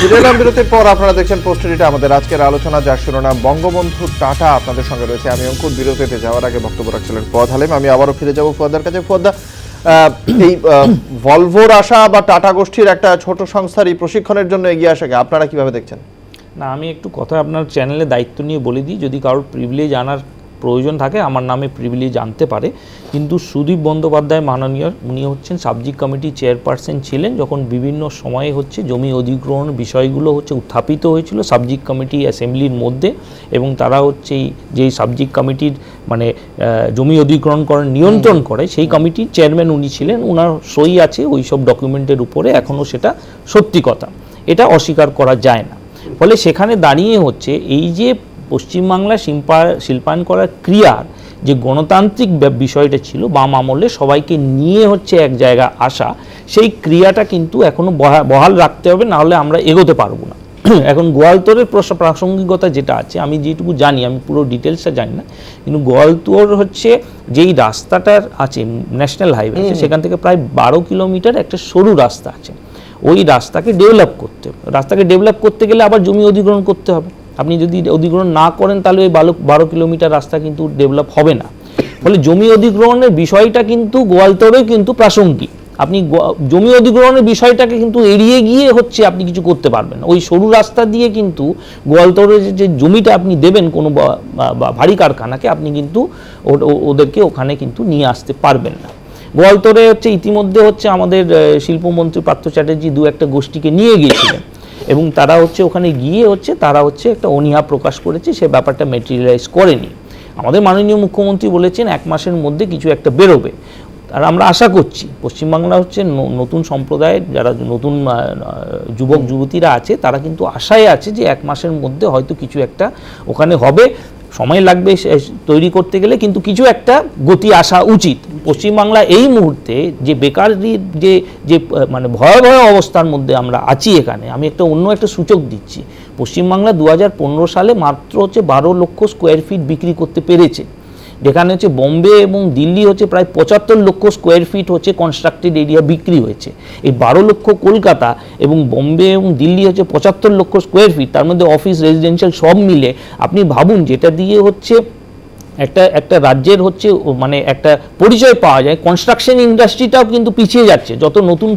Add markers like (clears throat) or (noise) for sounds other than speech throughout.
ফিরে বিরতির পর আপনারা দেখছেন পোস্টারিটা আমাদের আজকের আলোচনা, যার শিরোনাম বঙ্গবন্ধু টাটা। আপনাদের সঙ্গে রয়েছে আমি অঙ্কুর। বিরতিতে যাওয়ার আগে বক্তব্য রাখছিলেন ফুয়াদ হালিম। আমি আবারও ফিরে যাব ফুয়াদার কাছে। ফুয়াদা এই ভলভোর আসা বা টাটা গোষ্ঠীর একটা ছোট সংস্থার এই প্রশিক্ষণের জন্য এগিয়ে আসাকে আপনারা কীভাবে দেখছেন? না, আমি একটু কথা আপনার চ্যানেলে দায়িত্ব নিয়ে বলে দিই। যদি কারোর প্রিভিলেজ আনার প্রয়োজন থাকে আমার নামে প্রিভিলি জানতে পারে। কিন্তু সুদীপ বন্দ্যোপাধ্যায় মাননীয় উনি হচ্ছেন সাবজেক্ট কমিটি চেয়ারপারসন ছিলেন যখন বিভিন্ন সময়ে হচ্ছে জমি অধিগ্রহণ বিষয়গুলো হচ্ছে উত্থাপিত হয়েছিল সাবজেক্ট কমিটি অ্যাসেম্বলির মধ্যে এবং তারা হচ্ছে এই যে সাবজেক্ট কমিটির মানে জমি অধিগ্রহণ করার নিয়ন্ত্রণ করে সেই কমিটির চেয়ারম্যান উনি ছিলেন ওনার সই আছে ওই সব ডকুমেন্টের উপরে এখনও সেটা সত্যি কথা। এটা অস্বীকার করা যায় না। ফলে সেখানে দাঁড়িয়ে হচ্ছে এই যে পশ্চিমবাংলা শিল্পা শিল্পায়ন করার ক্রিয়ার যে গণতান্ত্রিক বিষয়টা ছিল বাম আমলে সবাইকে নিয়ে হচ্ছে এক জায়গা আসা সেই ক্রিয়াটা কিন্তু এখনও বহা- বহাল রাখতে হবে নাহলে আমরা এগোতে পারব না। (clears throat) এখন গোয়ালতোরের প্রস- প্রাসঙ্গিকতা যেটা আছে আমি যেটুকু জানি আমি পুরো ডিটেলসটা জানি না কিন্তু গোয়ালতোর হচ্ছে যেই রাস্তাটার আছে ন্যাশনাল হাইওয়ে আছে সেখান থেকে প্রায় বারো কিলোমিটার একটা সরু রাস্তা আছে। ওই রাস্তাকে ডেভেলপ করতে হবে। রাস্তাকে ডেভেলপ করতে গেলে আবার জমি অধিগ্রহণ করতে হবে। আপনি যদি অধিগ্রহণ না করেন, তাহলে ওই বারো বারো কিলোমিটার রাস্তা কিন্তু ডেভেলপ হবে না। ফলে জমি অধিগ্রহণের বিষয়টা কিন্তু গোয়ালতরেও কিন্তু প্রাসঙ্গিক। আপনি জমি অধিগ্রহণের বিষয়টাকে কিন্তু এড়িয়ে গিয়ে হচ্ছে আপনি কিছু করতে পারবেন। ওই সরু রাস্তা দিয়ে কিন্তু গোয়ালতরে যে- জমিটা আপনি দেবেন কোনো ভারী কারখানাকে, আপনি কিন্তু ওদেরকে ওখানে কিন্তু নিয়ে আসতে পারবেন না। গোয়ালতরে হচ্ছে ইতিমধ্যে হচ্ছে আমাদের শিল্পমন্ত্রী পার্থ চ্যাটার্জি দু একটা গোষ্ঠীকে নিয়ে গিয়েছিলেন। এবং তারা হচ্ছে ওখানে গিয়ে হচ্ছে তারা হচ্ছে একটা অনীহা প্রকাশ করেছে, সে ব্যাপারটা মেটেরিয়ালাইজ করেনি। আমাদের মাননীয় মুখ্যমন্ত্রী বলেছেন, এক মাসের মধ্যে কিছু একটা বেরোবে। আর আমরা আশা করছি, পশ্চিমবাংলা হচ্ছে নতুন সম্প্রদায়ের যারা নতুন যুবক যুবতীরা আছে, তারা কিন্তু আশায় আছে যে এক মাসের মধ্যে হয়তো কিছু একটা ওখানে হবে। সময় লাগবে তৈরি করতে গেলে, কিন্তু কিছু একটা গতি আসা উচিত। পশ্চিমবাংলা এই মুহূর্তে যে বেকারির যে যে মানে ভয়াবহ অবস্থার মধ্যে আমরা আছি এখানে, আমি একটা অন্য একটা সূচক দিচ্ছি। পশ্চিমবাংলা দু হাজার পনেরো সালে মাত্র হচ্ছে বারো লক্ষ স্কোয়ার ফিট বিক্রি করতে পেরেছে। যেখানে হচ্ছে বোম্বে এবং দিল্লি হচ্ছে প্রায় পঁচাত্তর লক্ষ স্কোয়ার ফিট হচ্ছে কনস্ট্রাক্টেড এরিয়া বিক্রি হয়েছে। এই বারো লক্ষ কলকাতা এবং বোম্বে এবং দিল্লি হচ্ছে পঁচাত্তর লক্ষ স্কোয়ার ফিট তার মধ্যে অফিস রেজিডেন্সিয়াল সব মিলে আপনি ভাবুন যেটা দিয়ে হচ্ছে একটা একটা রাজ্যের হচ্ছে মানে একটা পরিচয় পাওয়া যায়। কনস্ট্রাকশন ইন্ডাস্ট্রিটাও কিন্তু পিছিয়ে যাচ্ছে। যত নতুন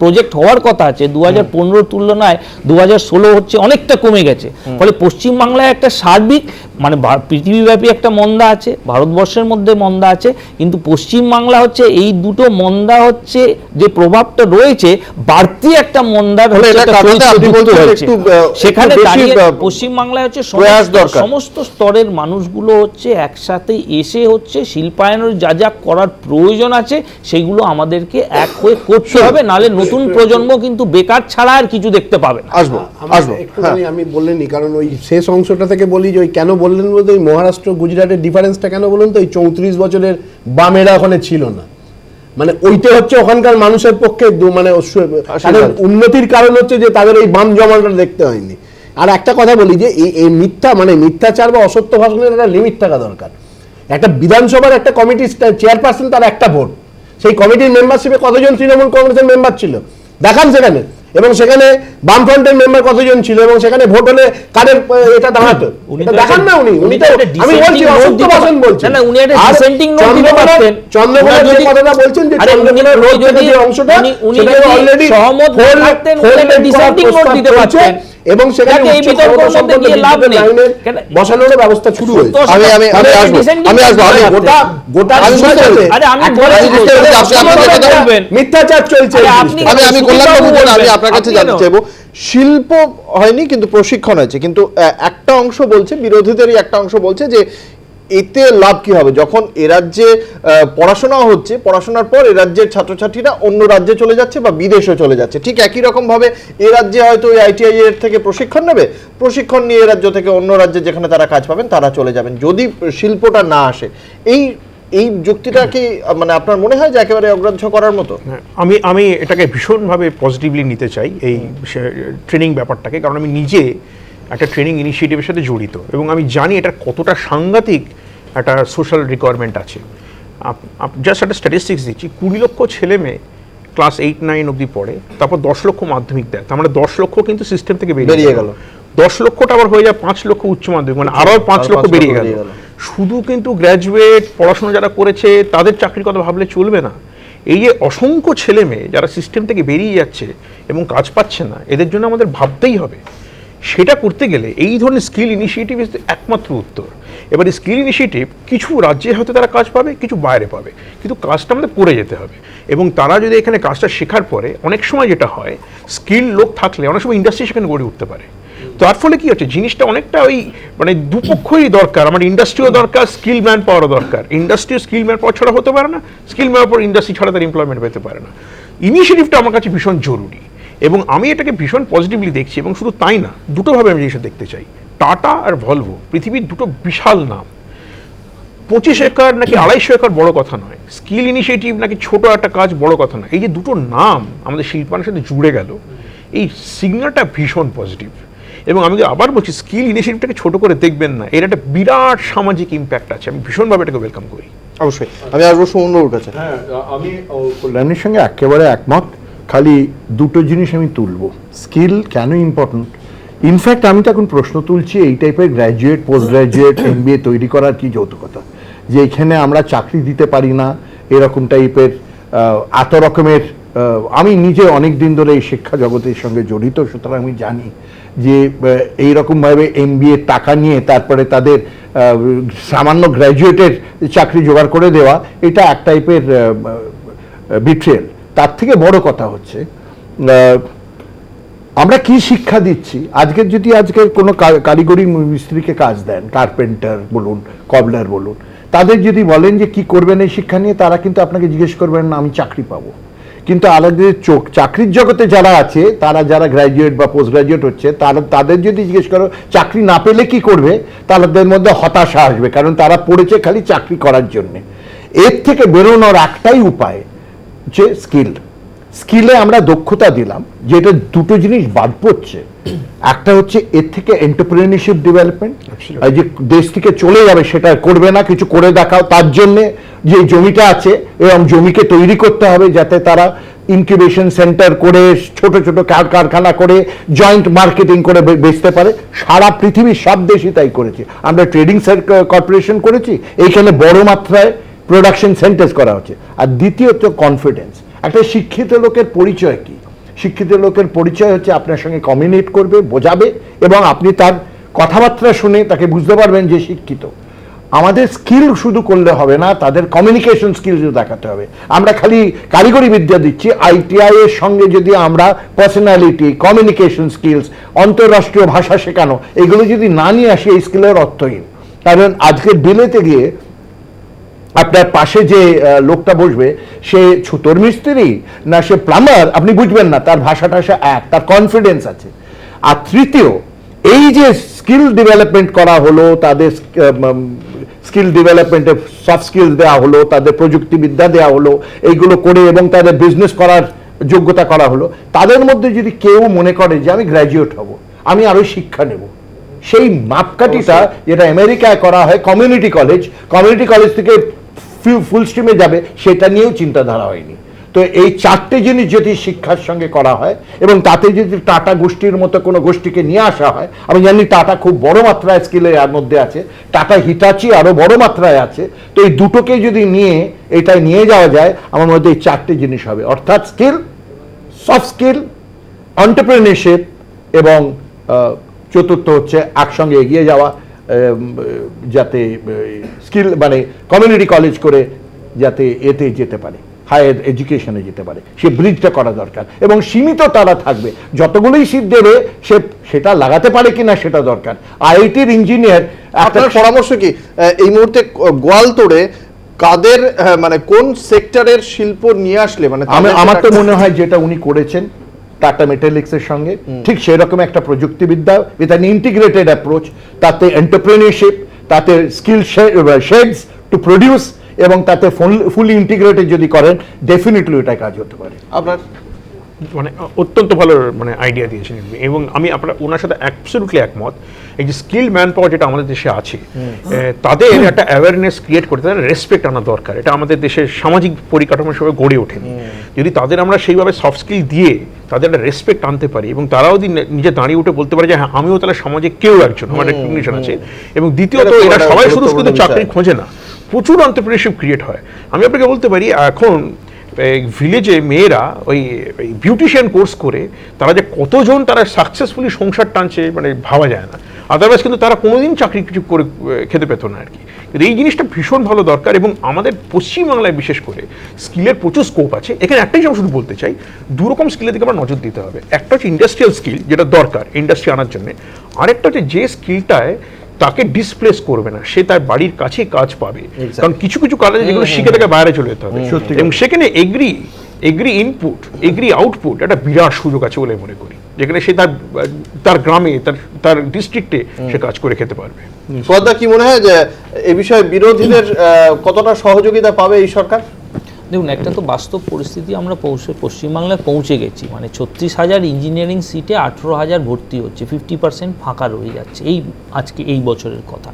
প্রজেক্ট হওয়ার কথা আছে দু হাজার পনেরোর তুলনায় দু ষোলো হচ্ছে অনেকটা কমে গেছে। ফলে পশ্চিমবাংলায় একটা সার্বিক মানে পৃথিবীব্যাপী একটা মন্দা আছে ভারতবর্ষের মধ্যে মন্দা আছে কিন্তু পশ্চিমবাংলা হচ্ছে এই দুটো মন্দা হচ্ছে যে প্রভাবটা রয়েছে বাড়তি একটা আহ, সেখানে পশ্চিমবাংলায় হচ্ছে সমস্ত- স্তরের মানুষগুলো হচ্ছে একসাথে এসে হচ্ছে শিল্পায়নের যা যা করার প্রয়োজন আছে সেগুলো আমাদেরকে এক হয়ে করতে হবে নালে নতুন প্রজন্ম কিন্তু বেকার ছাড়া আর কিছু দেখতে পাবে না। আসব আসব হ্যাঁ। আমি বললেনই কারণ ওই শেষ অংশটা থেকে বলি যে ওই কেন বললেন বলতে ওই মহারাষ্ট্র গুজরাটের ডিফারেন্সটা কেন বলুন তো? ওই চৌত্রিশ বছরের বামেরা ওখানে ছিল না। মানে ওইটা হচ্ছে ওখানকার মানুষের পক্ষে মানে উন্নতির কারণ হচ্ছে যে তাদের এই বাম জমাটা দেখতে হয়নি। আর একটা কথা বলি যে এই এই মিথ্যা মানে মিথ্যাচার বা অসত্য ভাষণের একটা লিমিট থাকা দরকার। একটা বিধানসভার একটা কমিটি চেয়ারপারসন তার একটা ভোট। সেই কমিটির মেম্বারশিপে কতজন তৃণমূল কংগ্রেসের মেম্বার ছিল? দেখান সেখানে। এবং সেখানে বামফ্রন্টের মেম্বার কতজন ছিল এবং সেখানে ভোট হলে কাদের এটা দাঁড়াতো দেখান না উনি উনি তো আমি বলছি অসুস্থ অসত্য ভাষণ। বলছেন না, উনি একটা ডিসেন্টিং নোট দিতে পারতেন। চন্দ্রকোনা যে কথাটা বলছেন যে আরে উনি- না রোজ রোড যদি- যে অংশটা উনি- already সহমত থাকতেন, উনি note প্রস্তাব দিতে পারতেন। এবং সেখানে বসানোর ব্যবস্থা শুরু হয়েছে। আমি আমি আমি আসব আমি আসব আমি গোটা গোটা। মিথ্যাচার চলছে। আমি আমি কল্যাণ আমি আপনার কাছে জানতে চাইব শিল্প হয়নি কিন্তু প্রশিক্ষণ হয়েছে। কিন্তু একটা অংশ বলছে বিরোধীদেরই একটা অংশ বলছে যে এতে লাভ কি হবে? যখন এ রাজ্যে পড়াশোনা হচ্ছে পড়াশোনার পর এ রাজ্যের ছাত্রছাত্রীরা অন্য রাজ্যে চলে যাচ্ছে বা বিদেশে চলে যাচ্ছে। ঠিক একই রকম ভাবে এ রাজ্যে হয়তো ওই আইটিআই এর থেকে প্রশিক্ষণ নেবে প্রশিক্ষণ নিয়ে এ রাজ্য থেকে অন্য রাজ্যে যেখানে তারা কাজ পাবেন তারা চলে যাবেন। যদি শিল্পটা না আসে এই এই যুক্তিটা কি মানে আপনার মনে হয় যে একেবারে অগ্রাহ্য করার মতো? হ্যাঁ, আমি আমি এটাকে ভীষণভাবে পজিটিভলি নিতে চাই এই ট্রেনিং ব্যাপারটাকে কারণ আমি নিজে একটা ট্রেনিং ইনিশিয়েটিভের সাথে জড়িত এবং আমি জানি এটা কতটা সাংঘাতিক একটা সোশ্যাল রিকোয়ারমেন্ট আছে। জাস্ট একটা স্ট্যাটিস্টিক্স দিচ্ছি। কুড়ি লক্ষ ছেলে মেয়ে ক্লাস এইট নাইন অবধি পড়ে তারপর দশ লক্ষ মাধ্যমিক দেয়। তার মানে দশ লক্ষ কিন্তু সিস্টেম থেকে বেরিয়ে গেল। দশ লক্ষটা আবার হয়ে যায় পাঁচ লক্ষ উচ্চ মাধ্যমিক মানে আরও পাঁচ লক্ষ বেরিয়ে গেল। শুধু কিন্তু গ্র্যাজুয়েট পড়াশোনা যারা করেছে তাদের চাকরির কথা ভাবলে চলবে না। এই যে অসংখ্য ছেলে মেয়ে যারা সিস্টেম থেকে বেরিয়ে যাচ্ছে এবং কাজ পাচ্ছে না এদের জন্য আমাদের ভাবতেই হবে। সেটা করতে গেলে এই ধরনের স্কিল ইনিশিয়েটিভ একমাত্র উত্তর। এবার এই স্কিল ইনিশিয়েটিভ কিছু রাজ্যে হয়তো তারা কাজ পাবে, কিছু বাইরে পাবে। কিন্তু কাজটা আমাদের করে যেতে হবে। এবং তারা যদি এখানে কাজটা শেখার পরে অনেক সময় যেটা হয় স্কিল লোক থাকলে অনেক সময় ইন্ডাস্ট্রি সেখানে গড়ে উঠতে পারে। তার ফলে কি হচ্ছে? জিনিসটা অনেকটা ওই মানে দুপক্ষই দরকার। আমার ইন্ডাস্ট্রিও দরকার স্কিল ম্যান পাওয়ারও দরকার। ইন্ডাস্ট্রিও স্কিল ম্যান পাওয়ার ছাড়া হতে পারে না স্কিল ম্যান পাওয়ার ইন্ডাস্ট্রি ছাড়া তার এমপ্লয়মেন্ট পেতে পারে না। ইনিশিয়েটিভটা আমার কাছে ভীষণ জরুরি। এবং আমি এটাকে ভীষণ পজিটিভলি দেখছি এবং শুধু তাই না, দুটোভাবে আমি জিনিসটা দেখতে চাই। টাটা আর ভলভো পৃথিবীর দুটো বিশাল নাম। পঁচিশ একর নাকি আড়াইশো একর বড় কথা নয়। স্কিল ইনিশিয়েটিভ নাকি ছোট একটা কাজ বড় কথা নয়। এই যে দুটো নাম আমাদের শিল্পানের সাথে জুড়ে গেল এই সিগন্যালটা ভীষণ পজিটিভ এবং আমি আবার বলছি স্কিল ইনিশিয়েটিভটাকে ছোট করে দেখবেন না। এর একটা বিরাট সামাজিক ইম্প্যাক্ট আছে। আমি ভীষণভাবে এটাকে ওয়েলকাম করি। অবশ্যই। আমি আসব সৌম্যর কাছে। হ্যাঁ আমি কল্যাণীর সঙ্গে একেবারে একমত। খালি দুটো জিনিস আমি তুলবো। স্কিল কেন ইম্পর্টেন্ট ইনফ্যাক্ট আমি তো এখন প্রশ্ন তুলছি এই টাইপের গ্র্যাজুয়েট পোস্ট গ্র্যাজুয়েট এমবিএ তৈরি করার কি যৌতুকতা? যে এখানে আমরা চাকরি দিতে পারি না এরকম টাইপের এত রকমের আমি নিজে অনেক দিন ধরে এই শিক্ষা জগতের সঙ্গে জড়িত সুতরাং আমি জানি যে এই রকমভাবে এমবিএ টাকা নিয়ে তারপরে তাদের সামান্য গ্র্যাজুয়েটের চাকরি জোগাড় করে দেওয়া এটা এক টাইপের বিট্রেল তার থেকে বড় কথা হচ্ছে আমরা কি শিক্ষা দিচ্ছি? আজকের যদি আজকে কোনো কারিগরি মিস্ত্রিকে কাজ দেন কার্পেন্টার বলুন কবলার বলুন, তাদের যদি বলেন যে কি করবেন এই শিক্ষা নিয়ে, তারা কিন্তু আপনাকে জিজ্ঞেস করবেন না আমি চাকরি পাবো। কিন্তু আলাদা চোখ, চাকরির জগতে যারা আছে, তারা যারা গ্র্যাজুয়েট বা পোস্ট গ্র্যাজুয়েট হচ্ছে, তারা, তাদের যদি জিজ্ঞেস করো, চাকরি না পেলে কি করবে? তাদের মধ্যে হতাশা আসবে, কারণ তারা পড়েছে খালি চাকরি করার জন্যে। এর থেকে বেরোনোর একটাই উপায় যে স্কিল স্কিলে আমরা দক্ষতা দিলাম যেটা দুটো জিনিস বাদ পড়ছে। একটা হচ্ছে এর থেকে এন্টারপ্রেনিয়রশিপ ডেভেলপমেন্ট যে দেশ থেকে চলে যাবে সেটা করবে না কিছু করে দেখাও। তার জন্য যে জমিটা আছে এবং জমিকে তৈরি করতে হবে যাতে তারা ইনকিউবেশন সেন্টার করে ছোট ছোট কার- কারখানা করে জয়েন্ট মার্কেটিং করে বেচতে পারে। সারা পৃথিবীর সব দেশই তাই করেছে। আমরা ট্রেডিং কর্পোরেশন করেছি এইখানে বড় মাত্রায় প্রোডাকশন সেন্টার্স করা হচ্ছে। আর দ্বিতীয়ত কনফিডেন্স একটা শিক্ষিত লোকের পরিচয় কি? শিক্ষিত লোকের পরিচয় হচ্ছে আপনার সঙ্গে কমিউনিকেট করবে, বোঝাবে এবং আপনি তার কথাবার্তা শুনে তাকে বুঝতে পারবেন যে শিক্ষিত। আমাদের স্কিল শুধু করলে হবে না, তাদের কমিউনিকেশন স্কিলও দেখাতে হবে। আমরা খালি কারিগরি বিদ্যা দিচ্ছি আইটিআই এর সঙ্গে যদি আমরা পার্সোনালিটি কমিউনিকেশন স্কিলস অন্তর্রাষ্ট্রীয় ভাষা শেখানো, এগুলো যদি না নিয়ে আসি, এই স্কিলের অর্থহীন। কারণ আজকের বিলেতে গিয়ে আপনার পাশে যে লোকটা বসবে সে ছুতোর মিস্ত্রি না সে প্লাম্বার? আপনি বুঝবেন না তার ভাষাটা সে এক তার কনফিডেন্স আছে। আর তৃতীয় এই যে স্কিল ডেভেলপমেন্ট করা হলো তাদের স্কিল ডেভেলপমেন্টে সফট স্কিলস দেওয়া হলো তাদের প্রযুক্তিবিদ্যা দেওয়া হলো এইগুলো করে এবং তাদের বিজনেস করার যোগ্যতা করা হলো তাদের মধ্যে যদি কেউ মনে করে যে আমি গ্র্যাজুয়েট হব আমি আরও শিক্ষা নেব সেই মাপকাঠিটা যেটা আমেরিকায় করা হয় কমিউনিটি কলেজ কমিউনিটি কলেজ থেকে ফুল স্ট্রিমে যাবে, সেটা নিয়েও চিন্তাধারা হয়নি। তো এই চারটে জিনিস যদি শিক্ষার সঙ্গে করা হয়, এবং তাতে যদি টাটা গোষ্ঠীর মতো কোনো গোষ্ঠীকে নিয়ে আসা হয়, আমি জানি টাটা খুব বড় মাত্রায় স্কিলের এর মধ্যে আছে, টাটা হিটাচি আরও বড় মাত্রায় আছে, তো এই দুটোকে যদি নিয়ে, এটাই নিয়ে যাওয়া যায়, আমার মধ্যে এই চারটে জিনিস হবে। অর্থাৎ স্কিল সফট স্কিল অন্টারপ্রেনারশিপ এবং চতুর্থ হচ্ছে একসঙ্গে এগিয়ে যাওয়া যাতে স্কিল মানে কমিউনিটি কলেজ করে যাতে এতে যেতে পারে হায়ার এডুকেশনে যেতে পারে সে ব্রিজটা করা দরকার এবং সীমিত তারা থাকবে। যতগুলোই সিট দেবে সে সেটা লাগাতে পারে কিনা সেটা দরকার। আইআইটির ইঞ্জিনিয়ার আপনার পরামর্শ কি? এই মুহূর্তে গোয়ালতোড়ে কাদের মানে কোন সেক্টরের শিল্প নিয়ে আসলে মানে আমার তো মনে হয় যেটা উনি করেছেন টাটা মেটালিক্স এর সঙ্গে। ঠিক সেরকম একটা প্রযুক্তিবিদ্যা উইথ অ্যান ইন্টিগ্রেটেড অ্যাপ্রোচ তাতে এন্টারপ্রেনিয়রশিপ তাতে স্কিল শেডস টু প্রডিউস এবং তাতে ফুলি ইন্টিগ্রেটেড যদি করেন ডেফিনেটলি এটা কাজ হতে পারে। আপনার? মানে অত্যন্ত ভালো মানে আইডিয়া দিয়েছেন এবং আমি আপনার ওনার সাথে অ্যাবসলিউটলি একমত। এই যে স্কিল ম্যান পাওয়ার যেটা আমাদের দেশে আছে তাদের একটা অ্যাওয়ারনেস ক্রিয়েট করতে তাদের রেসপেক্ট আনা দরকার। এটা আমাদের দেশের সামাজিক পরিকাঠামো হিসেবে গড়ে ওঠেনি। যদি তাদের আমরা সেইভাবে সফট স্কিল দিয়ে তাদের একটা রেসপেক্ট আনতে পারি এবং তারাও যদি নিজে দাঁড়িয়ে উঠে বলতে পারে যে হ্যাঁ আমিও তাহলে সমাজে কেউ একজন আমার রেকগনিশন আছে। এবং দ্বিতীয়ত এটা এরা সবাই শুধু শুধু চাকরি খোঁজে না প্রচুর অন্টারপ্রিনারশিপ ক্রিয়েট হয়। আমি আপনাকে বলতে পারি এখন ভিলেজে মেয়েরা ওই বিউটিশিয়ান কোর্স করে তারা যে কতজন তারা সাকসেসফুলি সংসার টানছে মানে ভাবা যায় না। আদারওয়াইজ কিন্তু তারা কোনোদিন চাকরি কিছু করে খেতে পেত না আর কি। কিন্তু এই জিনিসটা ভীষণ ভালো দরকার এবং আমাদের পশ্চিমবাংলায় বিশেষ করে স্কিলের প্রচুর স্কোপ আছে। এখানে একটাই আমি শুধু বলতে চাই দু রকম স্কিলের দিকে আমরা নজর দিতে হবে। একটা হচ্ছে ইন্ডাস্ট্রিয়াল স্কিল যেটা দরকার ইন্ডাস্ট্রি আনার জন্য। আরেকটা হচ্ছে যে স্কিলটায় তাকে ডিসপ্লেস করবে না সে তার বাড়ির কাছে কাজ পাবে। কারণ কিছু কিছু কাজ আছে যেগুলো শিখে তাকে বাইরে চলে যেতে হবে। এবং সেখানে agri agri input agri output একটা বিরাট সুযোগ আছে বলে মনে করি। যেখানে সে তার তার গ্রামে তার তার ডিস্ট্রিক্টে সে কাজ করে খেতে পারবে। পদ্মা কি মনে হয় যে এ বিষয়ে বিরোধীদের কতটা সহযোগিতা পাবে এই সরকার? দেখুন একটা তো বাস্তব পরিস্থিতি আমরা পৌঁছে পশ্চিমবাংলায় পৌঁছে গেছি। মানে ছত্রিশ হাজার ইঞ্জিনিয়ারিং সিটে আঠেরো হাজার ভর্তি হচ্ছে ফিফটি পার্সেন্ট ফাঁকা রয়ে যাচ্ছে। এই আজকে এই বছরের কথা।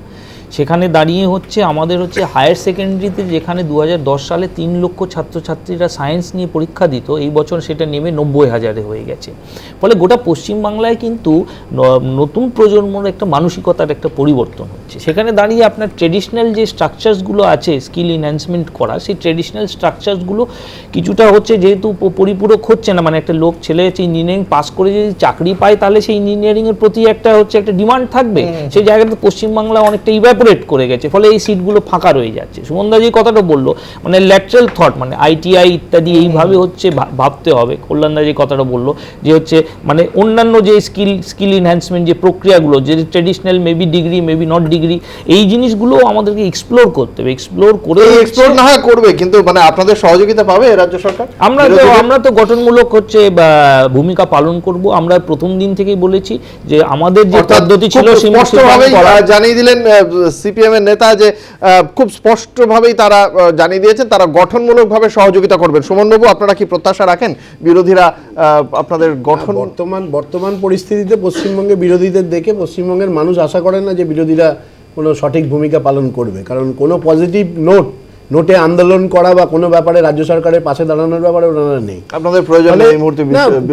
সেখানে দাঁড়িয়ে হচ্ছে আমাদের হচ্ছে হায়ার সেকেন্ডারিতে যেখানে দু হাজার দশ সালে তিন লক্ষ ছাত্রছাত্রীরা সায়েন্স নিয়ে পরীক্ষা দিত এই বছর সেটা নেমে নব্বই হাজারে হয়ে গেছে। ফলে গোটা পশ্চিমবাংলায় কিন্তু নতুন প্রজন্মর একটা মানসিকতার একটা পরিবর্তন হচ্ছে। সেখানে দাঁড়িয়ে আপনার ট্রেডিশনাল যে স্ট্রাকচারসগুলো আছে স্কিল এনহ্যান্সমেন্ট করা সেই ট্রেডিশনাল স্ট্রাকচারসগুলো কিছুটা হচ্ছে যেহেতু পরিপূরক হচ্ছে না মানে একটা লোক ছেলে হচ্ছে ইঞ্জিনিয়ারিং পাস করে যদি চাকরি পায় তাহলে সেই ইঞ্জিনিয়ারিংয়ের প্রতি একটা হচ্ছে একটা ডিমান্ড থাকবে। সেই জায়গাতে পশ্চিমবাংলা অনেকটা ইভ্যাপোরেট করে গেছে ফলে এই সিটগুলো ফাঁকা রয়ে যাচ্ছে। সুমনদা যে কথাটা বলল মানে ল্যাটারাল থট মানে আইটিআই ইত্যাদি এইভাবে হচ্ছে ভাবতে হবে কল্যাণদা যে কথাটা বলল যে হচ্ছে মানে অন্যান্য যে স্কিল স্কিল এনহ্যান্সমেন্ট যে প্রক্রিয়াগুলো যে traditional maybe degree maybe not degree এই জিনিসগুলো আমাদেরকে এক্সপ্লোর করতে হবে এক্সপ্লোর করে এক্সপ্লোর না হয় করবে কিন্তু মানে আপনাদের সহযোগিতা পাবে রাজ্য সরকার? আমরা তো আমরা তো গঠনমূলক হচ্ছে ভূমিকা পালন করব আমরা প্রথম দিন থেকেই বলেছি যে আমাদের যে পদ্ধতি ছিল আহ, জানিয়ে দিলেন সিপিএম এর নেতা যে খুব স্পষ্টভাবেই তারা জানিয়ে দিয়েছেন তারা গঠনমূলকভাবে সহযোগিতা করবেন। সুমনবাবু আপনারা কি প্রত্যাশা রাখেন? বিরোধীরা আপনাদের গঠন বর্তমান বর্তমান পরিস্থিতিতে পশ্চিমবঙ্গে বিরোধীদের দেখে পশ্চিমবঙ্গের মানুষ আশা করেন না যে বিরোধীরা কোনো সঠিক ভূমিকা পালন করবে। কারণ কোনো পজিটিভ নোট নোটে আন্দোলন করা বা কোনো ব্যাপারে রাজ্য সরকারের পাশে দাঁড়ানোর ব্যাপারে ওনারা নেই। আপনাদের প্রয়োজন এই মুহূর্তে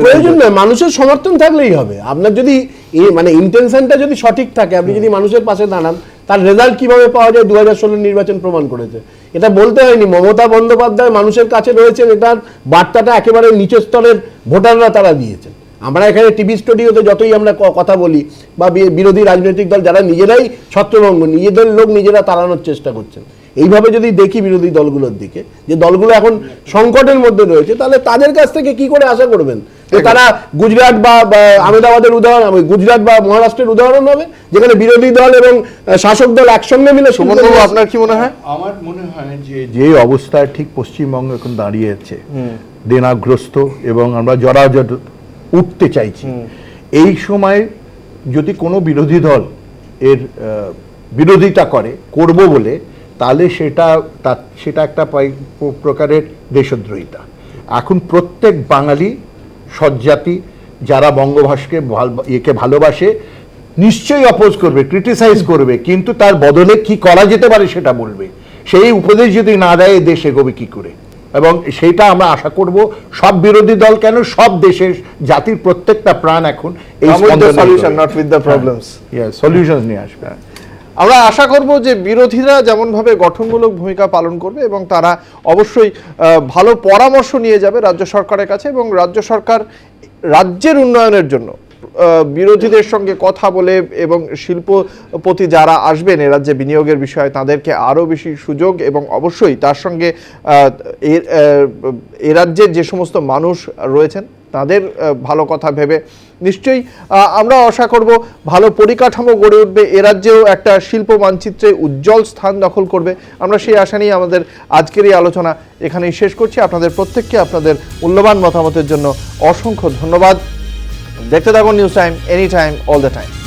প্রয়োজন নয় মানুষের সমর্থন থাকলেই হবে। আপনার যদি এই মানে ইন্টেনশনটা যদি সঠিক থাকে আপনি যদি মানুষের পাশে দাঁড়ান তার রেজাল্ট কীভাবে পাওয়া যায়? দু হাজার ষোলোর নির্বাচন প্রমাণ করেছে। এটা বলতে হয়নি। মমতা বন্দ্যোপাধ্যায় মানুষের কাছে রয়েছেন, এটার বার্তাটা একেবারে নিচের স্তরের ভোটাররা তারা দিয়েছেন। আমরা এখানে টিভি স্টুডিওতে যতই আমরা কথা বলি বা বিরোধী রাজনৈতিক দল, যারা নিজেরাই ছত্রভঙ্গ, নিজেদের লোক নিজেরা তাড়ানোর চেষ্টা করছেন। এইভাবে যদি দেখি বিরোধী দলগুলোর দিকে, যে দলগুলো এখন সংকটের মধ্যে রয়েছে, তাহলে তাদের কাছ থেকে কি করে আশা করবেন? তারা গুজরাট বা আহমেদাবাদের উদাহরণ হবে গুজরাট বা মহারাষ্ট্রের উদাহরণ হবে যেখানে বিরোধী দল এবং শাসক দল একসঙ্গে মিলে সুমনবাবু আপনার কি মনে হয়? আমার মনে হয় যে যে অবস্থায় ঠিক পশ্চিমবঙ্গ এখন দাঁড়িয়েছে দেনাগ্রস্ত এবং আমরা জরাজট উঠতে চাইছি। এই সময় যদি কোনো বিরোধী দল এর আহ, বিরোধিতা করে করব বলে তাহলে সেটা তা সেটা একটা প্রকারের দেশদ্রোহিতা। এখন প্রত্যেক বাঙালি সজ্জাতি যারা বঙ্গভাষকে একে ভালোবাসে নিশ্চয়ই অপোজ করবে ক্রিটিসাইজ করবে কিন্তু তার বদলে কি করা যেতে পারে সেটা বলবে। সেই উপদেশ যদি না দেয় দেশ এগোবে কি করে? এবং সেটা আমরা আশা করব সব বিরোধী দল কেন সব দেশের জাতির প্রত্যেকটা প্রাণ এখন এই not with the problems. হ্যাঁ, সলিউশন নিয়ে আসবে। আমরা আশা করব যে বিরোধীরা যেমনভাবে গঠনমূলক ভূমিকা পালন করবে এবং তারা অবশ্যই ভালো পরামর্শ নিয়ে যাবে রাজ্য সরকারের কাছে এবং রাজ্য সরকার রাজ্যের উন্নয়নের জন্য বিরোধীদের সঙ্গে কথা বলে এবং শিল্পপতি যারা আসবেন এ রাজ্যে বিনিয়োগের বিষয়ে তাদেরকে আরও বেশি সুযোগ এবং অবশ্যই তার সঙ্গে এ রাজ্যের যে সমস্ত মানুষ রয়েছেন তাদের ভালো কথা ভেবে। নিশ্চয়ই আমরা আশা করব ভালো পরিকাঠামো গড়ে উঠবে। এ রাজ্যেও একটা শিল্প মানচিত্রে উজ্জ্বল স্থান দখল করবে। আমরা সেই আশা নিয়ে আমাদের আজকের এই আলোচনা এখানেই শেষ করছি। আপনাদের প্রত্যেককে আপনাদের মূল্যবান মতামতের জন্য অসংখ্য ধন্যবাদ। দেখতে থাকুন news time any time all the time